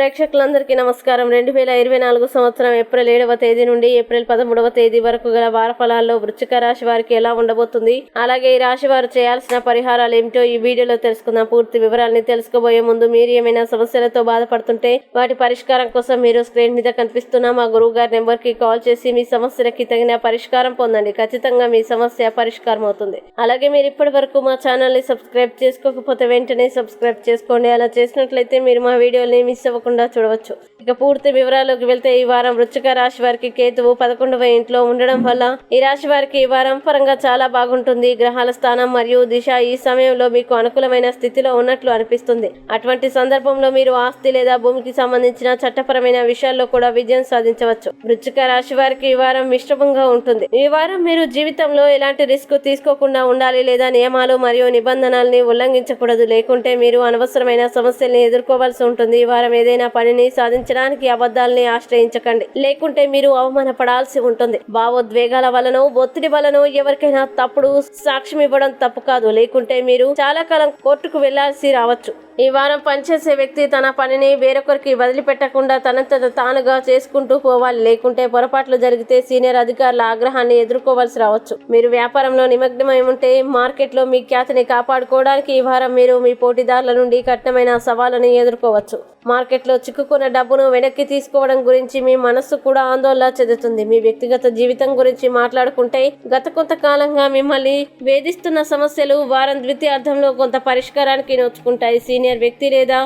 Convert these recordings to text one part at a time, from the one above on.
ప్రేక్షకులందరికీ నమస్కారం. రెండు వేల ఇరవై నాలుగు సంవత్సరం ఏప్రిల్ ఏడవ తేదీ నుండి ఏప్రిల్ పదమూడవ తేదీ వరకు గల వార ఫలాల్లో వృచ్చిక రాశి వారికి ఎలా ఉండబోతుంది? అలాగే ఈ రాశి వారు చేయాల్సిన పరిహారాలు ఏమిటో ఈ వీడియోలో తెలుసుకుందాం. పూర్తి వివరాలని తెలుసుకోబోయే ముందు మీరు ఏమైనా సమస్యలతో బాధపడుతుంటే వాటి పరిష్కారం కోసం మీరు స్క్రీన్ మీద కనిపిస్తున్న మా గురువు గారి నెంబర్కి కాల్ చేసి మీ సమస్యలకి తగిన పరిష్కారం పొందండి. ఖచ్చితంగా మీ సమస్య పరిష్కారం అవుతుంది. అలాగే మీరు ఇప్పటి వరకు మా ఛానల్ని సబ్స్క్రైబ్ చేసుకోకపోతే వెంటనే సబ్స్క్రైబ్ చేసుకోండి. అలా చేసినట్లయితే మీరు మా వీడియోని మిస్ అవ్వకుండా చూడవచ్చు. ఇక పూర్తి వివరాల్లోకి వెళ్తే ఈ వారం వృచ్చిక రాశి వారికి కేతువు పదకొండవ ఇంట్లో ఉండడం వల్ల ఈ రాశి వారికి ఈ వారం పరంగా చాలా బాగుంటుంది. గ్రహాల స్థానం మరియు దిశ ఈ సమయంలో మీకు అనుకూలమైన స్థితిలో ఉన్నట్లు అనిపిస్తుంది. అటువంటి సందర్భంలో మీరు ఆస్తి లేదా భూమికి సంబంధించిన చట్టపరమైన విషయాల్లో కూడా విజయం సాధించవచ్చు. వృచ్చిక రాశి వారికి ఈ వారం మిశ్రమంగా ఉంటుంది. ఈ వారం మీరు జీవితంలో ఎలాంటి రిస్క్ తీసుకోకుండా ఉండాలి లేదా నియమాలు మరియు నిబంధనల్ని ఉల్లంఘించకూడదు. లేకుంటే మీరు అనవసరమైన సమస్యల్ని ఎదుర్కోవాల్సి ఉంటుంది. ఈ వారం ఏదైనా పనిని సాధించడానికి అబద్ధాలని ఆశ్రయించకండి. లేకుంటే మీరు అవమానపడాల్సి ఉంటుంది. భావోద్వేగాల వలన ఒత్తిడి వలన ఎవరికైనా తప్పుడు సాక్ష్యం ఇవ్వడం తప్పు కాదు. లేకుంటే మీరు చాలా కాలం కోర్టుకు వెళ్ళాల్సి రావచ్చు. ఈ వారం పనిచేసే వ్యక్తి తన పనిని వేరొకరికి వదిలిపెట్టకుండా తనంతట తానుగా చేసుకుంటూ పోవాలి. లేకుంటే పొరపాట్లు జరిగితే సీనియర్ అధికారుల ఆగ్రహాన్ని ఎదుర్కోవాల్సి రావచ్చు. మీరు వ్యాపారంలో నిమగ్నమై ఉంటే మార్కెట్లో మీ ఖ్యాతిని కాపాడుకోవడానికి ఈ వారం మీరు మీ పోటీదారుల నుండి కఠినమైన సవాళ్ళని ఎదుర్కోవచ్చు. మార్కెట్లో చిక్కుకున్న డబ్బును వెనక్కి తీసుకోవడం గురించి మీ మనస్సు కూడా ఆందోళన చెందుతుంది. మీ వ్యక్తిగత జీవితం గురించి మాట్లాడుకుంటే గత కొంతకాలంగా మిమ్మల్ని వేధిస్తున్న సమస్యలు వారం ద్వితీయార్థంలో కొంత పరిష్కారానికి నోచుకుంటాయి. సీనియర్ వ్యక్తి లేదా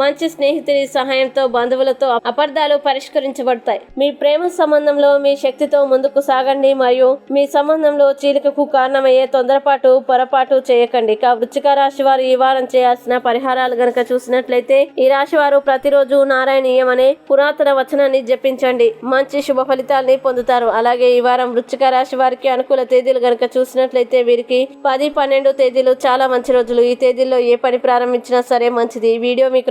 మంచి స్నేహితుడి సహాయంతో బంధువులతో అపార్థాలు పరిష్కరించబడతాయి. మీ ప్రేమ సంబంధంలో మీ శక్తితో ముందుకు సాగండి మరియు మీ సంబంధంలో చీలికకు కారణమయ్యే తొందరపాటు పొరపాటు చేయకండి. ఇక వృచ్చిక రాశి వారు ఈ వారం చేయాల్సిన పరిహారాలు గనక చూసినట్లయితే ఈ రాశి వారు ప్రతిరోజు నారాయణీయం అనే పురాతన వచనాన్ని జపించండి. మంచి శుభ ఫలితాల్ని పొందుతారు. అలాగే ఈ వారం వృచ్చిక రాశి వారికి అనుకూల తేదీలు గనక చూసినట్లయితే వీరికి పది పన్నెండు తేదీలు చాలా మంచి రోజులు. ఈ తేదీల్లో ఏ పని ప్రారంభించినా సరే మంచిది. వీడియో మీకు